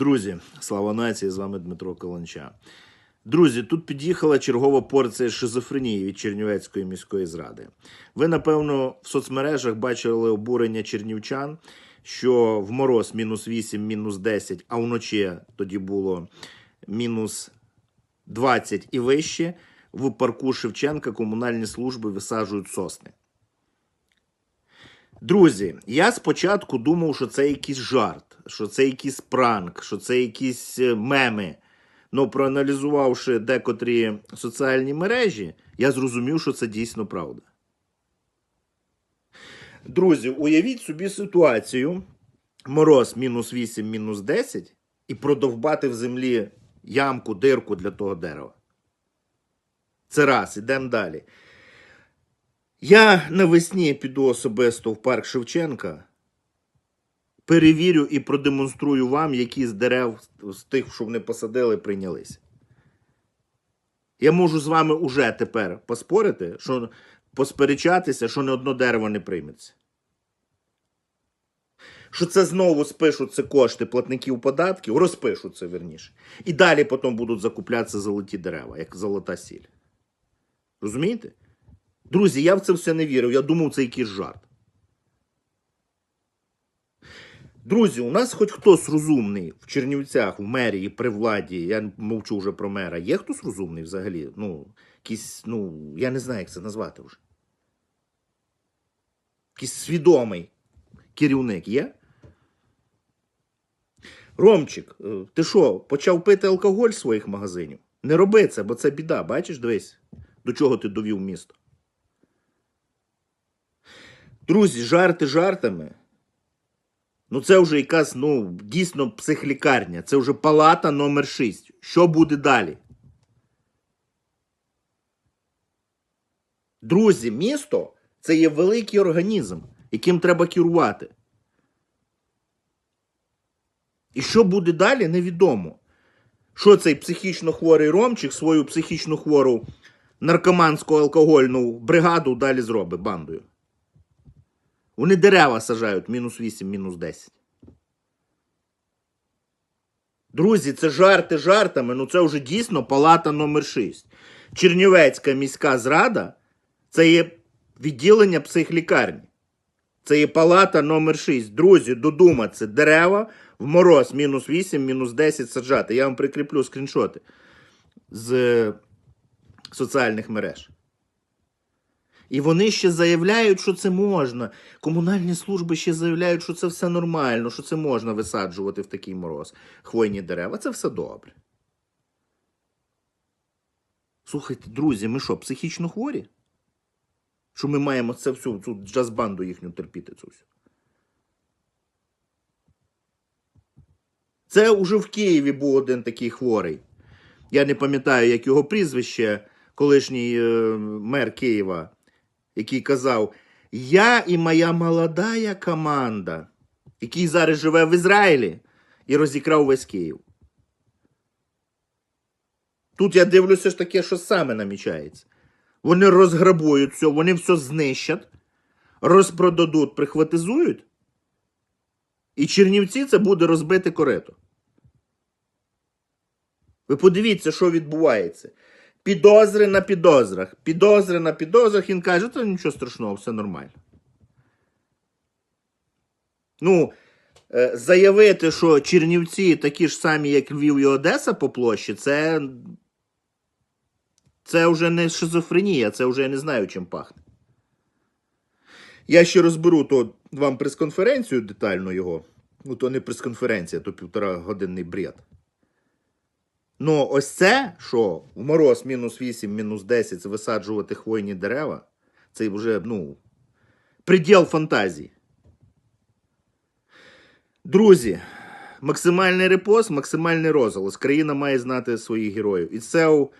Друзі, слава нації! З вами Дмитро Каланча. Друзі, тут під'їхала чергова порція шизофренії від Чернівецької міської зради. Ви, напевно, в соцмережах бачили обурення чернівчан, що в мороз мінус 8, мінус 10, а вночі тоді було мінус 20 і вище. В парку Шевченка комунальні служби висаджують сосни. Друзі, я спочатку думав, що це якийсь жарт, що це якийсь пранк, що це якісь е, меми. Ну, проаналізувавши декотрі соціальні мережі, я зрозумів, що це дійсно правда. Друзі, уявіть собі ситуацію: мороз мінус 8, мінус 10, і продовбати в землі ямку, дирку для того дерева. Це раз, ідемо далі. Я навесні піду особисто в парк Шевченка, перевірю і продемонструю вам, які з дерев з тих, що вони посадили, прийнялися. Я можу з вами уже тепер поспорити, що посперечатися, що не одно дерево не прийметься. Що це знову спишуть це кошти платників податків, розпишуть це верніше. І далі потім будуть закуплятися золоті дерева, як золота сіль. Розумієте? Друзі, я в це все не вірив. Я думав, це якийсь жарт. Друзі, у нас хоч хтось розумний в Чернівцях, в мерії, при владі. Я мовчу вже про мера. Є хтось розумний взагалі? Ну, якийсь, ну, я не знаю, як це назвати вже. Якийсь свідомий керівник є? Ромчик, е, ти що, почав пити алкоголь з своїх магазинів? Не роби це, бо це біда. Бачиш, дивись, до чого ти довів місто. Друзі, жарти жартами. Ну, це вже якась, ну, дійсно психлікарня. Це вже палата номер 6. Що буде далі? Друзі, місто це є великий організм, яким треба керувати. І що буде далі, невідомо. Що цей психічно хворий ромчик свою психічно хвору наркоманську алкогольну бригаду далі зробить бандою. Вони дерева сажають мінус 8, мінус 10. Друзі, це жарти жартами. Ну це вже дійсно палата номер 6. Чернівецька міська зрада це є відділення психлікарні. Це є палата номер 6. Друзі, додуматься, дерева в мороз мінус 8, мінус 10 саджати. Я вам прикріплю скріншоти з е, соціальних мереж. І вони ще заявляють, що це можна. Комунальні служби ще заявляють, що це все нормально, що це можна висаджувати в такий мороз. Хвойні дерева. Це все добре. Слухайте, друзі, ми що, психічно хворі? Що ми маємо це всю цю джаз-банду їхню терпіти цю всю? Це уже в Києві був один такий хворий. Я не пам'ятаю, як його прізвище, колишній е, мер Києва, який казав: Я і моя молодая команда, який зараз живе в Ізраїлі і розікрав весь Київ. Тут я дивлюся ж таке, що саме намічається. Вони розграбують все, вони все знищать, розпродадуть, прихватизують. І Чернівці це буде розбите корито. Ви подивіться, що відбувається. Підозри на підозрах. Підозри на підозрах. Він каже, то нічого страшного, все нормально. Ну, е, заявити, що Чернівці такі ж самі, як Львів і Одеса по площі, це. Це вже не шизофренія, це вже я не знаю, чим пахне. Я ще розберу то вам прес-конференцію детально його. Ну, то не прес-конференція, то півтора годинний бред. Ну, ось це, що в мороз мінус 8, мінус 10 висаджувати хвойні дерева, це вже, ну, приділ фантазії. Друзі, максимальний репост, максимальний розголос. Країна має знати своїх героїв. І це у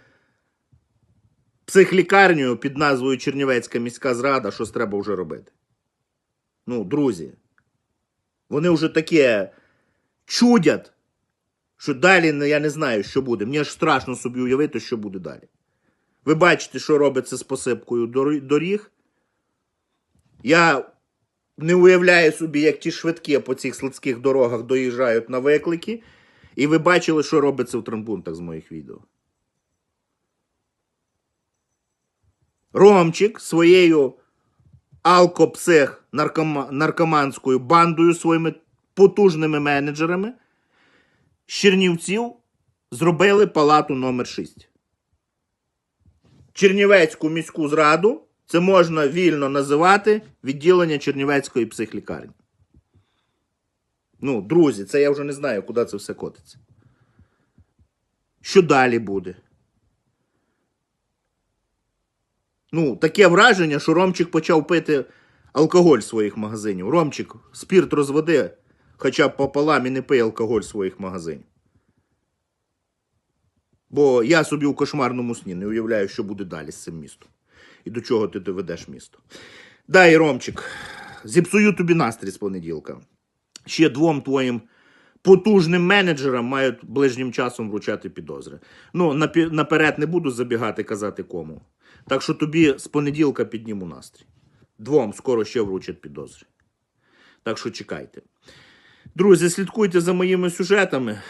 психлікарню під назвою Чернівецька міська зрада, щось треба вже робити. Ну, друзі, вони вже таке чудять, що далі ну, я не знаю, що буде. Мені аж страшно собі уявити, що буде далі. Ви бачите, що робиться з посипкою доріг. Я не уявляю собі, як ті швидкі по цих слизьких дорогах доїжджають на виклики. І ви бачили, що робиться в трампунтах з моїх відео. Ромчик своєю алкопсих наркома- наркоманською бандою, своїми потужними менеджерами Чернівців зробили палату номер 6. Чернівецьку міську зраду це можна вільно називати відділення Чернівецької психлікарні. Ну, друзі, це я вже не знаю, куди це все котиться. Що далі буде? Ну, таке враження, що Ромчик почав пити алкоголь з своїх магазинів. Ромчик, спірт розводи, хоча б пополам і не пий алкоголь з своїх магазинів. Бо я собі у кошмарному сні не уявляю, що буде далі з цим містом. І до чого ти доведеш місто. Дай, Ромчик, зіпсую тобі настрій з понеділка. Ще двом твоїм потужним менеджерам мають ближнім часом вручати підозри. Ну, наперед не буду забігати казати кому. Так що тобі з понеділка підніму настрій. Двом скоро ще вручать підозри. Так що чекайте. Друзі, слідкуйте за моїми сюжетами,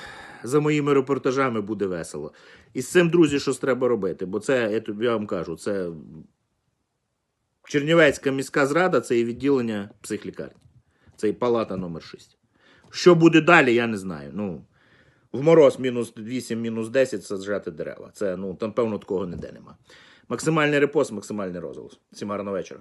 за моїми репортажами буде весело. І з цим, друзі, щось треба робити. Бо це, я вам кажу, це Чернівецька міська зрада це і відділення психлікарні. Це і палата номер 6. Що буде далі, я не знаю. Ну, в мороз мінус 8, мінус 10 саджати дерева. Це, ну, там, певно, такого ніде нема. Максимальний репост, максимальний розголос. Всім гарного вечора.